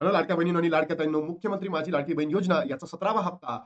लाडक्या बहिणींनो आणि लाडक्या ताईंनो मुख्यमंत्री माझी लाडकी बहीण योजना याचा सतरावा हप्ता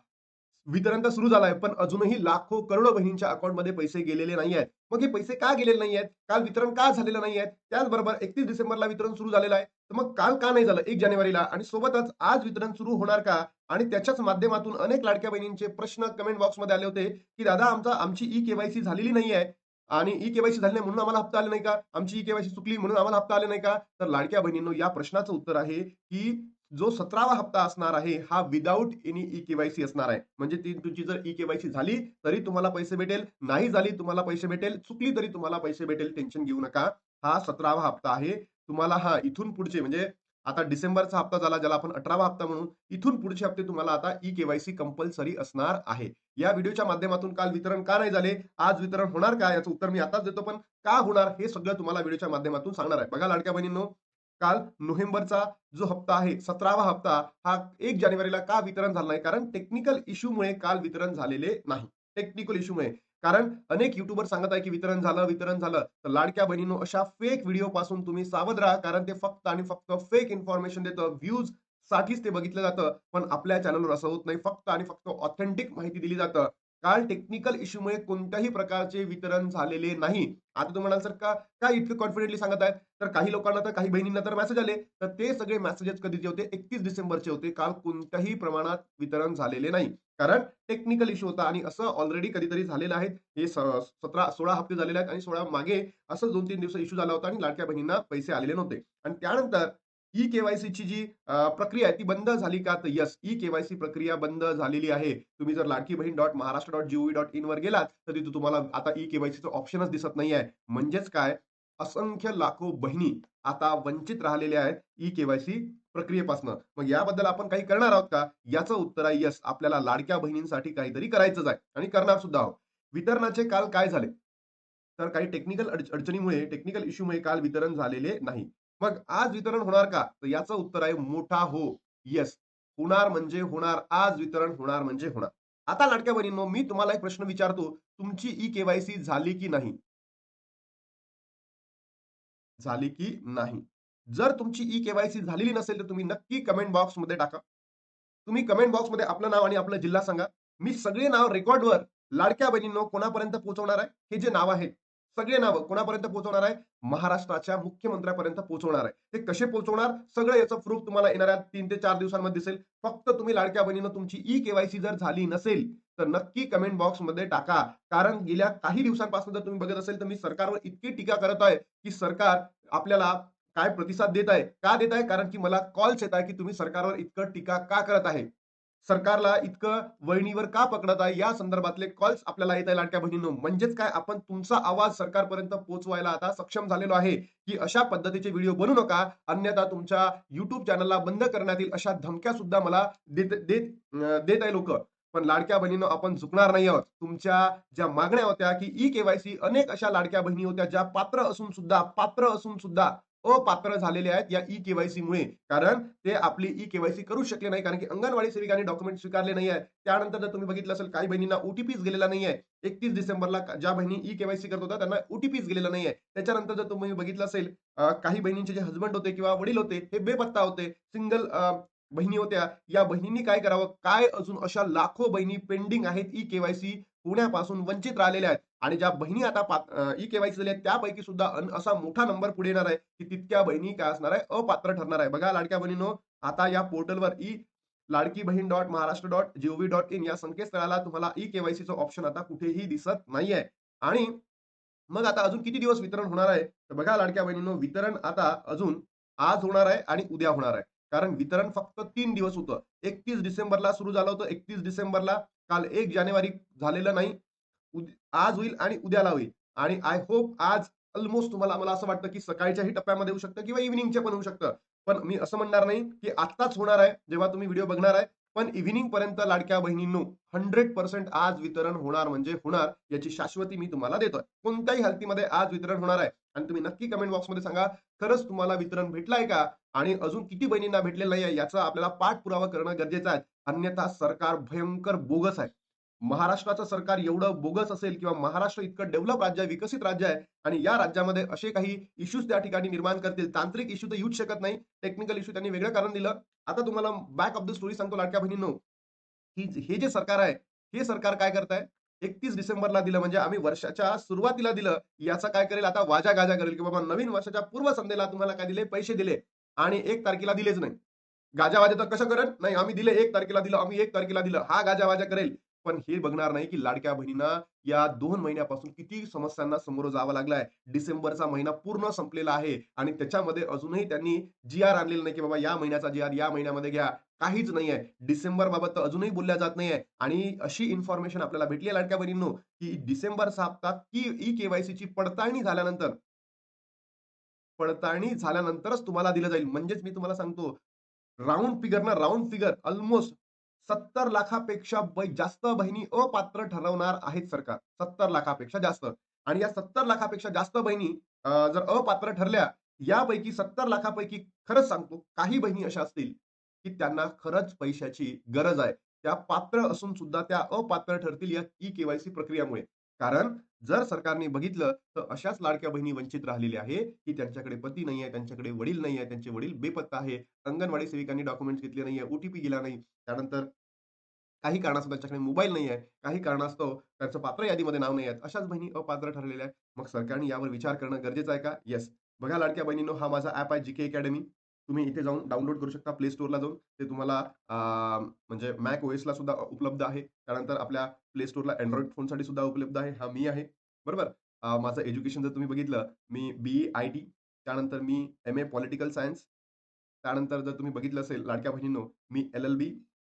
वितरण तर सुरू झालाय पण अजूनही लाखो करोडो बहिणींच्या अकाउंटमध्ये पैसे गेलेले नाही आहेत मग हे पैसे का गेलेले नाही आहेत काल वितरण का झालेलं नाही आहेत त्याचबरोबर एकतीस डिसेंबरला वितरण सुरू झालेलं आहे तर मग काल का नाही झालं? एक जानेवारीला. आणि सोबतच आज वितरण सुरू होणार का? आणि त्याच्याच माध्यमातून अनेक लाडक्या बहिणींचे प्रश्न कमेंट बॉक्समध्ये आले होते की दादा आमचा आमची ई केवायसी झालेली नाही आहे आणि ई केवायसी झाली नाही म्हणून आम्हाला हप्ता आले नाही का? आमची ई केवायसी चुकली म्हणून आम्हाला हप्ता आले नाही का? तर लाडक्या बहिणींनो या प्रश्नाचं उत्तर आहे की जो सतरावा हप्ता असणार आहे हा विदाऊट एनी ई केवायसी असणार आहे. म्हणजे ती तुमची जर ई केवायसी झाली तरी तुम्हाला पैसे भेटेल. नाही झाली तुम्हाला पैसे भेटेल. चुकली तरी तुम्हाला पैसे भेटेल. टेन्शन घेऊ नका. हा सतरावा हप्ता आहे. तुम्हाला हा इथून पुढचे म्हणजे आता डिसेंबरचा हप्ता झाला ज्याला आपण अठरावा हप्ता म्हणून इथून पुढचे हप्ते तुम्हाला आता ई केवायसी कंपल्सरी असणार आहे. या व्हिडिओच्या माध्यमातून काल वितरण का नाही झाले आज वितरण होणार का याचं उत्तर मी आताच देतो पण का होणार हे सगळं तुम्हाला व्हिडिओच्या माध्यमातून सांगणार आहे. बघा लाडक्या बहिणींनो काल नोव्हेंबरचा जो हप्ता आहे सतरावा हप्ता हा एक जानेवारीला का वितरण झाला नाही? कारण टेक्निकल इश्यूमुळे काल वितरण झालेले नाही. टेक्निकल इश्यूमुळे कारण अनेक युट्यूबर सांगत आहे की वितरण झालं वितरण झालं. तर लाडक्या बहिणीनो अशा फेक व्हिडिओ पासून तुम्ही सावध राहा कारण ते फक्त आणि फक्त फेक इन्फॉर्मेशन देतं. व्ह्यूज साठीच ते बघितलं जातं पण आपल्या चॅनलवर असं होत नाही. फक्त आणि फक्त ऑथेंटिक माहिती दिली जातं. काल टेक्निकल इश्यूमुळे कोणत्याही प्रकारचे वितरण झालेले नाही. आता तुम्ही म्हणाल सर का काय इतकं कॉन्फिडेंटली सांगत आहेत? तर काही लोकांना तर काही बहिणींना तर मेसेज आले. तर ते सगळे मेसेजेस कधीचे होते? एकतीस डिसेंबरचे होते. काल कोणत्याही प्रमाणात वितरण झालेले नाही. कारण टेक्निकल इश्यू होता आणि असं ऑलरेडी कधीतरी झालेलं आहे. हे सतरा सोळा हप्ते झालेले आहेत आणि सोळा मागे असं दोन तीन दिवस इश्यू झाला होता आणि लाडक्या बहिणींना पैसे आलेले नव्हते. आणि त्यानंतर ई केवायसीची जी प्रक्रिया आहे ती बंद झाली का? तर यस ई केवायसी प्रक्रिया बंद झालेली आहे. तुम्ही जर Ladki Bahin dot Maharashtra dot GOV dot in वर गेलात तर तिथे तुम्हाला आता ई केवायसीचं ऑप्शनच दिसत नाही आहे म्हणजेच काय? असंख्य लाखो बहिणी आता वंचित राहिलेल्या आहेत ई केवायसी प्रक्रियेपासून. मग याबद्दल आपण काही करणार आहोत का? याचं उत्तर आहे यस आपल्याला लाडक्या बहिणींसाठी काहीतरी करायचंच आहे. आणि करणार सुद्धा आहोत. वितरणाचे काल काय झाले? तर काही टेक्निकल अडचणीमुळे टेक्निकल इश्यूमुळे काल वितरण झालेले नाही. मग आज वितरण होणार का? तर याचं उत्तर आहे मोठा हो येस होणार म्हणजे होणार आज वितरण होणार म्हणजे होणार. आता लाडक्या बहिणींनो मी तुम्हाला एक प्रश्न विचारतो तुमची ई केवायसी झाली की नाही? झाली की नाही? जर तुमची ई केवायसी झालेली नसेल तर तुम्ही नक्की कमेंट बॉक्समध्ये टाका. तुम्ही कमेंट बॉक्समध्ये आपलं नाव आणि आपला जिल्हा सांगा. मी सगळे नाव रेकॉर्डवर लाडक्या बहिणींनो कोणापर्यंत पोहोचवणार आहे हे जे नाव आहेत सगळे नाव कोणापर्यंत पोहोचवणार आहे? महाराष्ट्राच्या मुख्यमंत्र्यापर्यंत पोहोचवणार आहे. ते कसे पोहोचवणार? सगळं याचं प्रूफ तुम्हाला येणाऱ्या तीन ते चार दिवसांमध्ये दिसेल. फक्त तुम्ही लाडक्या बहिणीनं तुमची ई केवायसी जर झाली नसेल तर नक्की कमेंट बॉक्समध्ये टाका. कारण गेल्या काही दिवसांपासून जर तुम्ही बघत असेल तर मी सरकारवर इतकी टीका करत आहे की सरकार आपल्याला काय प्रतिसाद देत आहे का देत आहे? कारण की मला कॉल्स येत आहे की तुम्ही सरकारवर इतकं टीका का करत आहे? सरकारला इतकं वळणीवर का पकडत आहे? या संदर्भातले कॉल्स आपल्याला येत आहे लाडक्या बहिणींनो. म्हणजेच काय? आपण तुमचा आवाज सरकारपर्यंत पोहोचवायला आता सक्षम झालेलो आहे की अशा पद्धतीचे व्हिडिओ बनवू नका. अन्यथा तुमच्या युट्यूब चॅनलला बंद करण्यात येईल अशा धमक्या सुद्धा मला देत देत देत आहे लोक. पण लाडक्या बहिणीनं आपण झुकणार नाही आहोत. तुमच्या ज्या मागण्या होत्या की ई केवायसी अनेक अशा लाडक्या बहिणी होत्या ज्या पात्र असून सुद्धा पात्र असून सुद्धा अपात्र झालेले आहेत या ई केवायसी मुळे कारण ते आपली ई केवायसी करू शकले नाही. कारण की अंगणवाडी सेविकांनी डॉक्युमेंट स्वीकारले नाही आहे त्यानंतर जर तुम्ही बघितलं असेल काही बहिणींना ओटीपीच गेलेला नाही आहे. एकतीस डिसेंबरला ज्या बहिणी ई केवायसी करत होत्या त्यांना ओटीपीच गेलेला नाही आहे. त्याच्यानंतर जर तुम्ही बघितलं असेल काही बहिणींचे जे हजबंड होते किंवा वडील होते हे बेपत्ता होते. सिंगल बहिणी होत्या. या बहिणींनी काय करावं? काय अजून अशा लाखो बहिणी पेंडिंग आहेत ई केवायसी पुण्यापासून वंचित राहिलेल्या आहेत. आणि ज्या बहिणी आता ई केवायसी झाल्या त्यापैकी सुद्धा असा मोठा नंबर पुढे येणार आहे की तितक्या बहिणी काय असणार आहे अपात्र ठरणार आहे. बघा लाडक्या बहिणीनो आता या पोर्टलवर E Ladki Bahin dot Maharashtra dot GOV dot in या संकेतस्थळाला तुम्हाला ई केवायसीचं ऑप्शन आता कुठेही दिसत नाहीये. आणि मग आता अजून किती दिवस वितरण होणार आहे? तर बघा लाडक्या बहिणींनो वितरण आता अजून आज होणार आहे आणि उद्या होणार आहे. कारण वितरण फक्त तीन दिवस होतं. एकतीस डिसेंबरला सुरू झालं होतं एकतीस डिसेंबरला. काल एक जानेवारी झालेलं नाही. आज होईल आणि उद्याला होईल. आणि आय होप आज ऑलमोस्ट तुम्हाला मला असं वाटतं की सकाळच्याही टप्प्यामध्ये होऊ शकतं किंवा इव्हिनिंगच्या पण होऊ शकतं. पण मी असं म्हणणार नाही की आत्ताच होणार आहे. जेव्हा तुम्ही व्हिडिओ बघणार आहे पण इव्हिनिंग पर्यंत लाडक्या बहिणींनो हंड्रेड पर्सेंट आज वितरण होणार म्हणजे होणार याची शाश्वती मी तुम्हाला देतोय. कोणत्याही हालतीमध्ये आज वितरण होणार आहे. आणि तुम्ही नक्की कमेंट बॉक्समध्ये सांगा खरंच तुम्हाला वितरण भेटलंय का? आणि अजून किती बहिणींना भेटलेलं नाही आहे याचा आपल्याला पाठपुरावा करणं गरजेचं आहे. अन्यथा सरकार भयंकर बोगस आहे. महाराष्ट्राचं सरकार एवढं बोगस असेल किंवा महाराष्ट्र इतकं डेव्हलप राज्य आहे, विकसित राज्य आहे आणि या राज्यामध्ये असे काही इश्यूज त्या ठिकाणी निर्माण करतील. तांत्रिक इश्यू तर येऊच शकत नाही. टेक्निकल इश्यू त्यांनी वेगळं कारण दिलं. आता तुम्हाला बॅक ऑफ द स्टोरी सांगतो लाडक्या बहिणींनो, की हे जे सरकार आहे, हे सरकार काय करताय एकतीस डिसेंबरला दिलं म्हणजे आम्ही वर्षाच्या सुरुवातीला दिलं. याचा काय करेल आता वाजा-गाजा करेल, की बाबा नवीन वर्षाच्या पूर्वसंध्येला तुम्हाला काय दिले? पैसे दिले आणि एक तारखेला दिलेच नाही. गाजावाजा तर कसं करेल? नाही आम्ही दिले एक तारखेला दिलं, आम्ही एक तारखेला दिलं. हा गाजावाजा करेल. पण हे बघणार नाही, की लाडक्या बहिणींना या दोन महिन्यापासून किती समस्यांना समोर जावं लागलंय. डिसेंबरचा महिना पूर्ण संपलेला आहे आणि त्याच्यामध्ये अजूनही त्यांनी जी-आर आणलेला नाही, की बाबा या महिन्याचा जी-आर या महिन्यामध्ये घ्या. काहीच नाहीये. डिसेंबरबाबत तर अजूनही बोलल्या जात नाहीये आणि अशी इन्फॉर्मेशन आपल्याला भेटली आहे लाडक्या बहिणींनो, की डिसेंबरचा हप्ता की ई केवायसीची पडताळणी झाल्यानंतर पडताळणी झाल्यानंतरच तुम्हाला दिलं जाईल. म्हणजेच मी तुम्हाला सांगतो, राऊंड फिगर ना राऊंड फिगर ऑलमोस्ट 70 लाखापेक्षा जास्त बहिणी अपात्र ठरवणार आहेत सरकार. 70 लाखापेक्षा जास्त आणि या 70 लाखापेक्षा जास्त बहिणी जर अपात्र ठरल्या, यापैकी 70 लाखापैकी खरंच सांगतो, काही बहिणी अशा असतील, की त्यांना खरंच पैशाची गरज आहे. त्या पात्र असून सुद्धा त्या अपात्र ठरतील या ई केवायसी प्रक्रियामुळे. कारण जर सरकारने बघितलं, तर अशाच लाडक्या बहिणी वंचित राहिलेल्या आहे, की त्यांच्याकडे पती नाहीये, त्यांच्याकडे वडील नाहीये, त्यांचे वडील बेपत्ता आहे. अंगणवाडी सेविकांनी डॉक्युमेंट्स घेतले नाहीये, ओ-टी-पी गेला नाही. त्यानंतर काही कारणास्तव त्यांच्याकडे मोबाईल नाही आहे काही कारणास्तव त्यांचं पात्र यादीमध्ये नाव नाही आहेत अशाच बहिणी अपात्र ठरलेल्या आहेत. मग सरकारने यावर विचार करणं गरजेचं आहे का? येस. बघा लाडक्या बहिणींनो, हा माझा ॲप आहे जी-के अकॅडमी. तुम्ही इथे जाऊन डाउनलोड करू शकता प्ले Storeला जाऊन. ते तुम्हाला म्हणजे मॅक ओएसला सुद्धा उपलब्ध आहे. त्यानंतर आपल्या प्ले Storeला अँड्रॉइड फोनसाठी सुद्धा उपलब्ध आहे. हा मी आहे. बरोबर. माझं एज्युकेशन जर तुम्ही बघितलं, मी बी-ए आय-टी त्यानंतर मी एम-ए पॉलिटिकल सायन्स त्यानंतर जर तुम्ही बघितलं असेल लाडक्या बहिणींनो, मी एल-एल-बी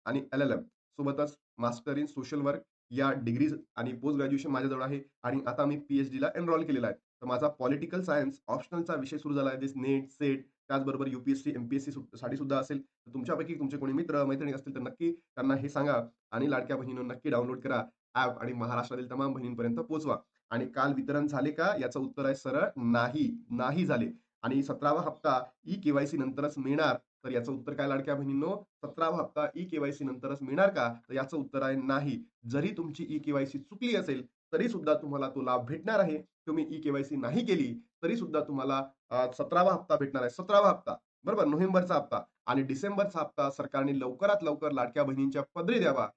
आणि एल-एल-एम सोबतच मास्टर इन सोशल वर्क या डिग्रीज आणि पोस्ट ग्रॅज्युएशन माझ्याजवळ आहे आणि आता मी पी-एच-डीला एनरोल केलेला आहे. तर माझा पॉलिटिकल सायन्स ऑप्शनलचा विषय सुरू झाला आहे. नेट, सेट त्याचबरोबर यू-पी-एस-सी, एम-पी-एस-सी साठी सुद्धा असेल. तर तुमच्यापैकी तुमचे कोणी मित्र-मैत्रिणी असतील, तर नक्की त्यांना हे सांगा आणि लाडक्या बहिणींनो, नक्की डाउनलोड करा ॲप आणि महाराष्ट्रातील तमाम बहिणींपर्यंत पोहोचवा. आणि काल वितरण झाले का? याचं उत्तर आहे सरळ नाही. नाही झाले आणि 17वा हप्ता ई केवायसी नंतरच मिळणार. तर याचं उत्तर काय लाडक्या बहिणींनो? 17वा हप्ता ई केवायसी नंतरच मिळणार का? तर याचं उत्तर आहे नाही. जरी तुमची ई केवायसी चुकली असेल, तरी सुद्धा तुम्हाला तो लाभ भेटणार आहे. तुम्ही ई केवायसी नाही केली, तरी सुद्धा तुम्हाला सतरावा हप्ता भेटणार आहे. 17वा हप्ता. बरोबर. नोव्हेंबरचा हप्ता आणि डिसेंबरचा हप्ता सरकारने लवकरात लवकर लाडक्या बहिणींच्या पदरी द्यावा.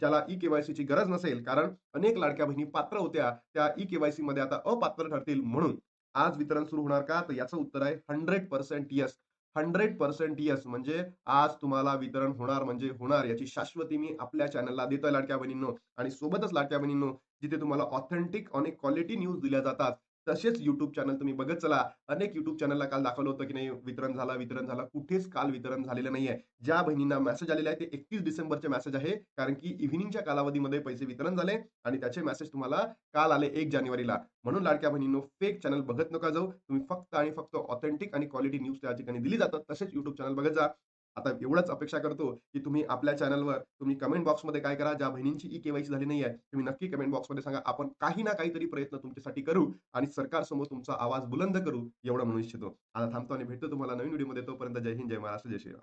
ज्याला ई केवायसी ची गरज नसेल, कारण अनेक लाडक्या बहिणी पात्र होत्या. त्या ई केवायसी मध्ये आता अपात्र ठरतील म्हणून. आज वितरण सुरू होणार का? तर याचं उत्तर आहे hundred percent yes hundred percent yes म्हणजे आज तुम्हाला वितरण होणार म्हणजे होणार. याची शाश्वती मी आपल्या चॅनलला देतोय लाडक्या बहिणींनो. आणि सोबतच लाडक्या बहिणींनो, जिथे तुम्हाला ऑथेंटिक आणि क्वालिटी न्यूज दिल्या जातात, तसेच युट्यूब चॅनल तुम्ही बघत चला. अनेक युट्यूब चॅनलला काल दाखवलं होतं, की नाही वितरण झाला वितरण झाला कुठेच काल वितरण झालेलं नाहीये. ज्या बहिणींना मेसेज आलेले आहे, ते 31 डिसेंबरचे मेसेज आहे. कारण की इव्हिनिंगच्या कालावधीमध्ये पैसे वितरण झाले आणि त्याचे मेसेज तुम्हाला काल आले एक जानेवारीला. म्हणून लाडक्या बहिणींनो, फेक चॅनल बघत नका जाऊ. तुम्ही फक्त आणि फक्त ऑथेंटिक आणि क्वालिटी न्यूज त्या ठिकाणी दिली जातात. तसेच युट्यूब चॅनल बघत जा. आता एवढंच अपेक्षा करतो, की तुम्ही आपल्या चॅनलवर तुम्ही कमेंट बॉक्समध्ये काय करा, ज्या बहिणींची ई केवायसी झाली नाही झाली नाहीये, तुम्ही नक्की कमेंट बॉक्समध्ये सांगा. आपण काही ना काहीतरी प्रयत्न तुमच्यासाठी करू आणि सरकारसमोर तुमचा आवाज बुलंद करू, एवढं म्हणू इच्छितो. आता थांबतो आणि भेटतो तुम्हाला नवीन व्हिडिओमध्ये. तोपर्यंत जय हिंद, जय महाराष्ट्र, जय श्रीराम.